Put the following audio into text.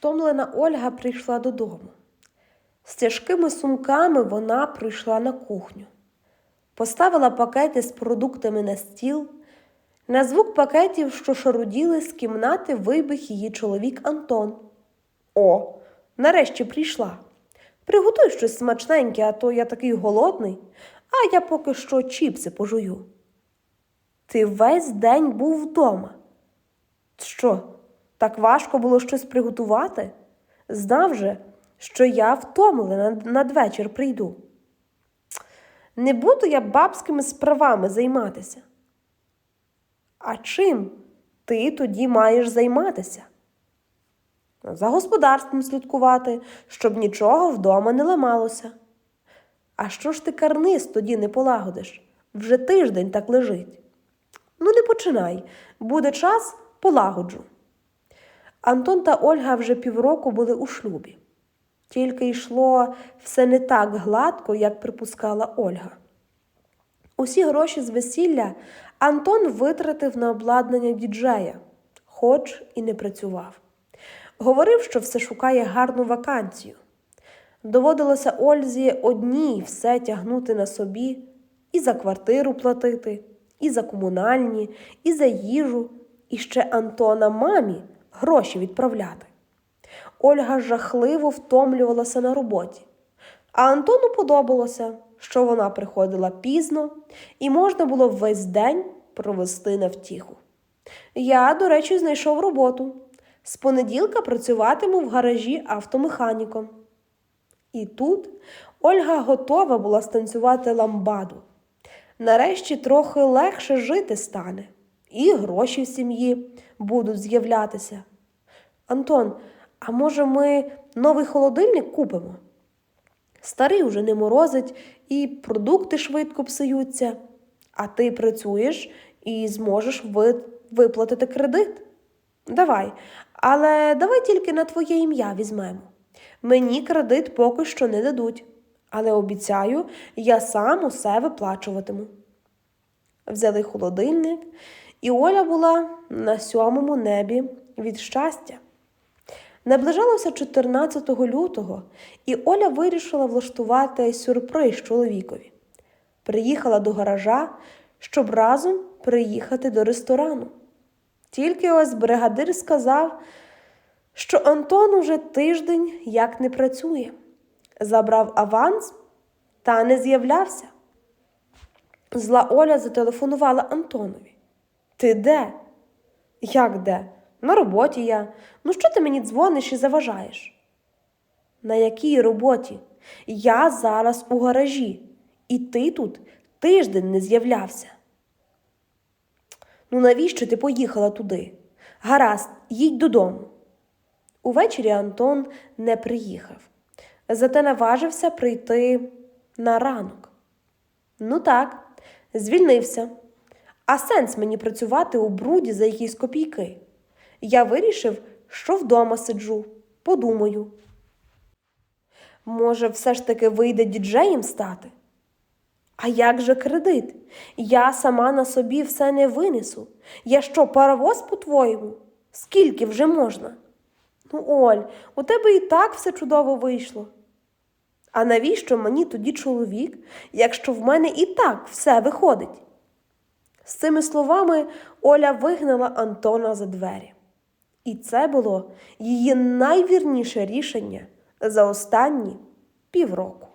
Втомлена Ольга прийшла додому. З тяжкими сумками вона прийшла на кухню, поставила пакети з продуктами на стіл. На звук пакетів, що шаруділи, з кімнати вибіг її чоловік Антон. О, нарешті прийшла. Приготуй щось смачненьке, а то я такий голодний, а я поки що чіпси пожую. Ти весь день був вдома. Що, так важко було щось приготувати? Знав же, що я втомлена надвечір прийду. Не буду я бабськими справами займатися. А чим ти тоді маєш займатися? За господарством слідкувати, щоб нічого вдома не ламалося. А що ж ти карниз тоді не полагодиш? Вже тиждень так лежить. Ну, не починай, буде час полагоджу. Антон та Ольга вже півроку були у шлюбі. Тільки йшло все не так гладко, як припускала Ольга. Усі гроші з весілля Антон витратив на обладнання діджея, хоч і не працював. Говорив, що все шукає гарну вакансію. Доводилося Ользі одній все тягнути на собі і за квартиру платити, і за комунальні, і за їжу, і ще Антона мамі гроші відправляти. Ольга жахливо втомлювалася на роботі, а Антону подобалося, що вона приходила пізно і можна було весь день провести на втіху. Я, до речі, знайшов роботу. З понеділка працюватиму в гаражі автомеханіком. І тут Ольга готова була станцювати ламбаду. Нарешті трохи легше жити стане, і гроші в сім'ї будуть з'являтися. Антон, а може, ми новий холодильник купимо? Старий уже не морозить, і продукти швидко псуються, а ти працюєш і зможеш ви... виплатити кредит. Давай, але давай тільки на твоє ім'я візьмемо. Мені кредит поки що не дадуть, але обіцяю, я сам усе виплачуватиму. Взяли холодильник, і Оля була на сьомому небі від щастя. Наближалося 14 лютого, і Оля вирішила влаштувати сюрприз чоловікові. Приїхала до гаража, щоб разом приїхати до ресторану. Тільки ось бригадир сказав, що Антон уже тиждень як не працює, забрав аванс та не з'являвся. Зла Оля зателефонувала Антонові. Ти де? Як де? На роботі я. Ну що ти мені дзвониш і заважаєш? На якій роботі? Я зараз у гаражі, і ти тут тиждень не з'являвся. Ну, навіщо ти поїхала туди? Гаразд, їдь додому. Увечері Антон не приїхав, зате наважився прийти на ранок. Ну так, звільнився. А сенс мені працювати у бруді за якісь копійки. Я вирішив, що вдома сиджу, подумаю. Може, все ж таки вийде діджеєм стати? А як же кредит? Я сама на собі все не винесу. Я що, паровоз, по-твоєму? Скільки вже можна? Ну, Оль, у тебе і так все чудово вийшло. А навіщо мені тоді чоловік, якщо в мене і так все виходить? З цими словами Оля вигнала Антона за двері. І це було її найвірніше рішення за останні півроку.